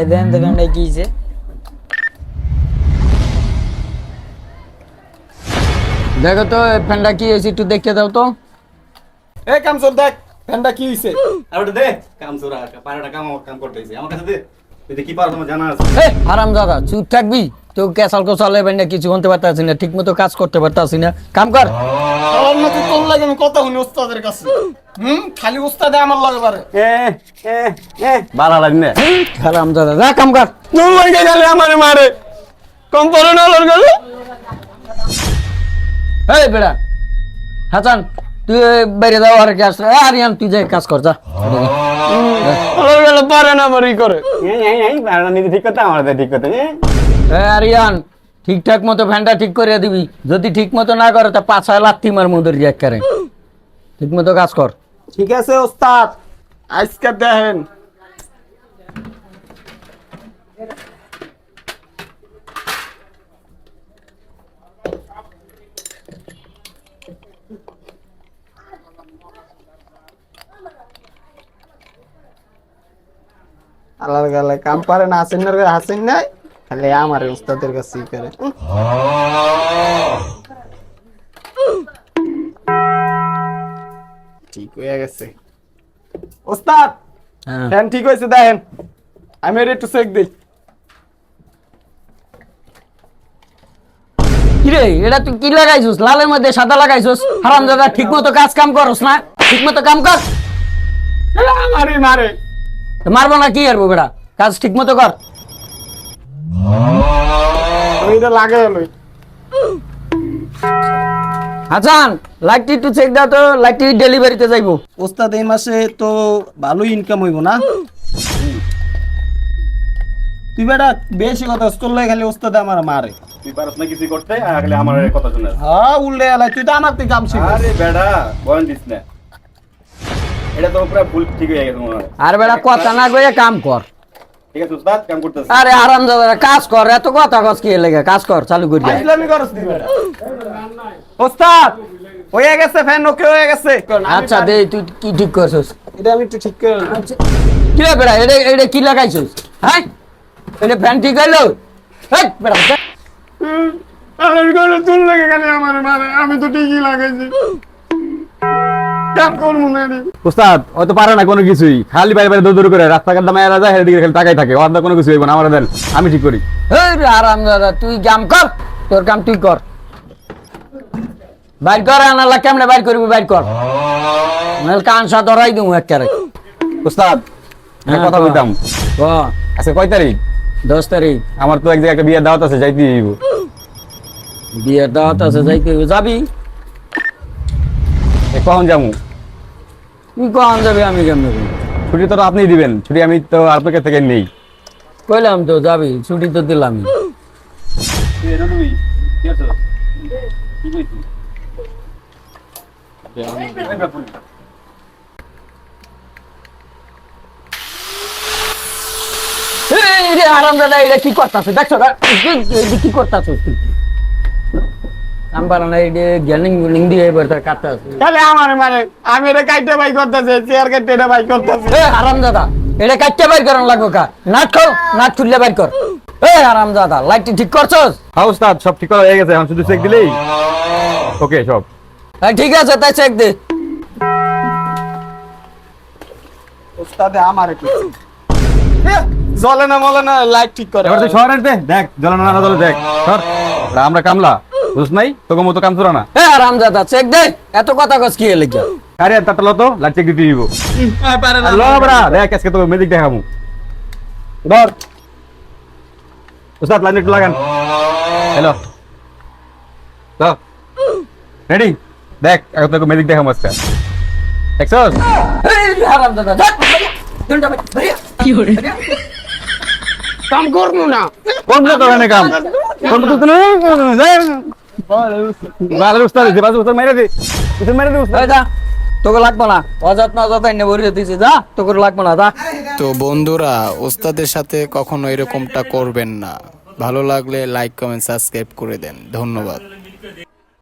ভাই দেন তো ফ্যানটা কি হয়েছে দেখো তো ফ্যানটা কি হয়েছে একটু দেখতে দাও তো এ কামচোর দেখ ফ্যানটা কি হয়েছে আর ওটা দে কাম আর পারাটা কাম কাম করতেছি আমার কাছে দে কি পারো তোমার জানা আছে এই হারাম দাদা চুপ থাকবি তো ক্যাসাল কোসাল এবার না কিছু বলতে পারতাছি না ঠিক মতো কাজ করতে পারতাছি না। কাম কর। আমার তুই তোর লাগে আমি কথা শুনি ওস্তাদের কাছে। হুম? খালি ওস্তাদে আমার লাগে পারে। এ এ এ বালা লাগি না। দাদা যা কাম কর। তোর লাগে গেলে আমারে মারে। কম পড়ে না লর গেলে। এই বেড়া হাসান তুই বাইরে যাও আর কাজ আরিয়ান তুই যাই কাজ কর যা। লর গেলে পারে না আমার ই করে। এই এই এই নিজে ঠিক করতে আমার ঠিক করতে আরিয়ান, ঠিকঠাক মতো ফ্যানটা ঠিক করে দিবি। যদি ঠিক মতো না করে, তা পাঁচ ছয় লাত্তি মার রিয়াক করে। ঠিক মতো কাজ কর। ঠিক আছে, ওস্তাদ। আজকে দেখেন। আলাদা গেলে কাম পারে না হাসিন হাসিন নাই? খালি আমার ওস্তাদের কাছে করে? ঠিক হয়ে গেছে। ওস্তাদ হ্যাঁ। ফ্যান ঠিক হয়েছে দেখেন। আমি এর একটু চেক দিই। কিরে এটা তুই কি লাগাইছিস? লালের মধ্যে সাদা লাগাইছিস? হারাম দাদা ঠিক মতো কাজ কাম করস না? ঠিক মতো কাম কর। আমারই মারে। মারবো না কি করব বেটা? কাজ ঠিক মতো কর। ওইটা লাগে লই। হাসান লাইটটি একটু চেক দাও তো লাইটটি ডেলিভারিতে যাইবো। ওস্তাদ এই মাসে তো ভালোই ইনকাম হইব না? তুই বেটা বেশি কথা লাগে খালি ওস্তাদ আমার মারে। তুই পারছ না কিছু করতে আর খালি আমার কথা শুনে। হ্যাঁ উল্লে আলাই তুই তো আমার থেকে কাম শিখ আরে বেড়া বয়ান দিস না। এটা তো পুরো ভুল ঠিক হয়ে গেছে আর বেটা কথা না কয়ে কাম কর। ঠিক আছে উস্তাদ কাম করতেছে। আরে আরাম দাদা কাজ কর এত কথা কস কি লেগে? কাজ কর চালু করি। ইসলামি হয়ে গেছে ফ্যান ওকে হয়ে গেছে। আচ্ছা দে তুই কি ঠিক করছিস? এটা আমি একটু ঠিক করে নিই। কি রে বেটা এটা এটা কি লাগাইছিস? হ্যাঁ? এটা ফ্যান ঠিক হইল? হেই, আমার আমি তো ঠিকই লাগাইছি। কাম করব না উস্তাদ ও তো পারে না কোনো কিছুই। খালি বাইরে বাইরে দৌড় দৌড় করে রাস্তাঘাট দামে এরা যায় সেদিকে খালি তাকাই থাকে। কোনো কিছু হইব না আমার দেন আমি ঠিক করি। আরাম দাদা তুই কাম কর তোর কাম তুই কর। বাইর কর আনালা কেমনে বাইর করবি বাইর কর। নাহলে কানসা ধরাই দিমু একেবারে। উস্তাদ হ্যাঁ, কথা। বলতাম ও আজকে কয় তারিখ? দশ তারিখ। আমার তো এক জায়গায় একটা বিয়ের দাওয়াত আছে যাইতে দিব বিয়ের দাওয়াত আছে যাইতে হইবে। যাবি? কখন যাব তুই কখন যাবি আমি কেমনে? ছুটি তো আপনি দিবেন ছুটি আমি তো আপনার থেকে নেই। কইলাম তো যাবি ছুটি তো দিলামই। তুই এনো তুই কি আছো কি কইছিস এই রে আরাম এটা কি করতাছে? দেখছ কি করতাছ তুই নাম্বার না এটা জ্ঞানিং দিয়ে এবার তার তাহলে আমার মানে আমি এটা কাইটে বাই করতেছে চেয়ার কাইটে এটা বাই করতেছে। এ আরাম দাদা এটা কাটতে বাইর করানো লাগবে কা? নাট খাও নাট খুললে বাইর কর। এ আরাম দাদা লাইটটি ঠিক করছস? হ্যাঁ উস্তাদ সব ঠিক করা হয়ে গেছে এখন শুধু চেক দিলেই? ওকে সব। হ্যাঁ ঠিক আছে তাই চেক দে। আমার কি না মলে না লাইট ঠিক করে। এবার তুই শহরের দে দেখ জল না দেখ সর আমরা কামলা। বুঝ নাই তোকে মতো কাম চুরা না এ আরাম দাদা চেক দে এত কথা কস কি এলে গিয়া আরে তাতে লো তো লাইট চেক দিতে দিব পারে না লো বড়া দেখ আজকে তোকে মেজিক দেখাবো ধর উস্তাদ লাইন একটু লাগান হ্যালো তো রেডি দেখ এখন তোকে মেজিক দেখাবো আজকে দেখছস এই আরাম দাদা বাইর বাইর। কাম করব না কোন তো কাম কোন তো তুই ভালো উস্তাদ দিছে বাজু উস্তাদ মেরে দে। উস্তাদ মেরে দে উস্তাদ। যা তোকে লাগবো না। অযত্ন না অজাত এনে ভরিয়ে দিছি যা তোকে লাগবো না যা। তো বন্ধুরা ওস্তাদের সাথে কখনো এরকমটা করবেন না। ভালো লাগলে লাইক কমেন্ট সাবস্ক্রাইব করে দেন। ধন্যবাদ।